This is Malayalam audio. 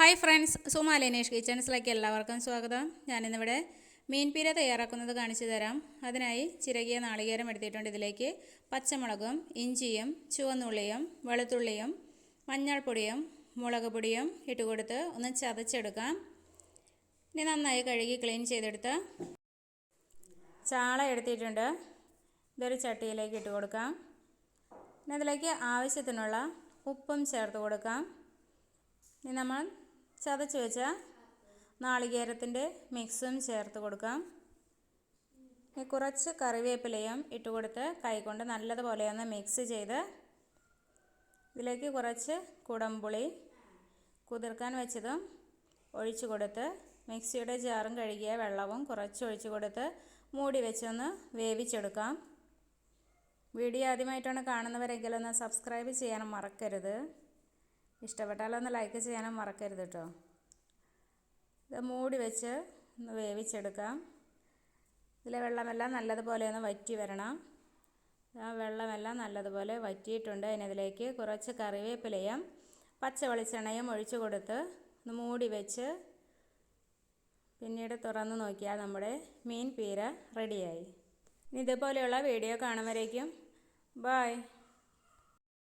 ഹായ് ഫ്രണ്ട്സ് സുമാ ലേനേഷ് കിച്ചൺസിലേക്ക് എല്ലാവർക്കും സ്വാഗതം. ഞാനിന്നിവിടെ മീൻ പീര തയ്യാറാക്കുന്നത് കാണിച്ചു തരാം. അതിനായി ചിരകിയ നാളികേരം എടുത്തിട്ടുണ്ട്. ഇതിലേക്ക് പച്ചമുളകും ഇഞ്ചിയും ചുവന്നുള്ളിയും വെളുത്തുള്ളിയും മഞ്ഞൾപ്പൊടിയും മുളക് പൊടിയും ഇട്ട് കൊടുത്ത് ഒന്ന് ചതച്ചെടുക്കാം. ഇനി നന്നായി കഴുകി ക്ലീൻ ചെയ്തെടുത്ത് ചാള എടുത്തിട്ടുണ്ട്. ഇതൊരു ചട്ടിയിലേക്ക് ഇട്ട് കൊടുക്കാം. ഇനി അതിലേക്ക് ആവശ്യത്തിനുള്ള ഉപ്പും ചേർത്ത് കൊടുക്കാം. ഇനി നമ്മൾ ചതച്ച് വെച്ച നാളികേരത്തിന്റെ മിക്സും ചേർത്ത് കൊടുക്കാം. കുറച്ച് കറിവേപ്പിലയും ഇട്ട് കൊടുത്ത് കൈകൊണ്ട് നല്ലതുപോലെ ഒന്ന് മിക്സ് ചെയ്ത് ഇതിലേക്ക് കുറച്ച് കുടംപുളി കുതിർക്കാൻ വെച്ചതും ഒഴിച്ചു കൊടുത്ത് മിക്സിയുടെ ജാറും കഴുകിയ വെള്ളവും കുറച്ച് ഒഴിച്ചു കൊടുത്ത് മൂടി വെച്ചൊന്ന് വേവിച്ചെടുക്കാം. വീഡിയോ ആദ്യമായിട്ടാണ് കാണുന്നവരെങ്കിൽ ഒന്ന് സബ്സ്ക്രൈബ് ചെയ്യാൻ മറക്കരുത്. ഇഷ്ടപ്പെട്ടാലൊന്ന് ലൈക്ക് ചെയ്യാനും മറക്കരുത് കേട്ടോ ഇത് മൂടി വെച്ച് ഒന്ന് വേവിച്ചെടുക്കാം. ഇതിലെ വെള്ളമെല്ലാം നല്ലതുപോലെ ഒന്ന് വറ്റി വരണം. ആ വെള്ളമെല്ലാം നല്ലതുപോലെ വറ്റിയിട്ടുണ്ട്. അതിനതിലേക്ക് കുറച്ച് കറിവേപ്പിലയും പച്ച വെളിച്ചെണ്ണയും ഒഴിച്ചു കൊടുത്ത് ഒന്ന് മൂടി വെച്ച് പിന്നീട് തുറന്ന് നോക്കിയാൽ നമ്മുടെ മീൻ പീര റെഡിയായി ഇനി ഇതുപോലെയുള്ള വീഡിയോ കാണുമ്പോഴേക്കും ബായ്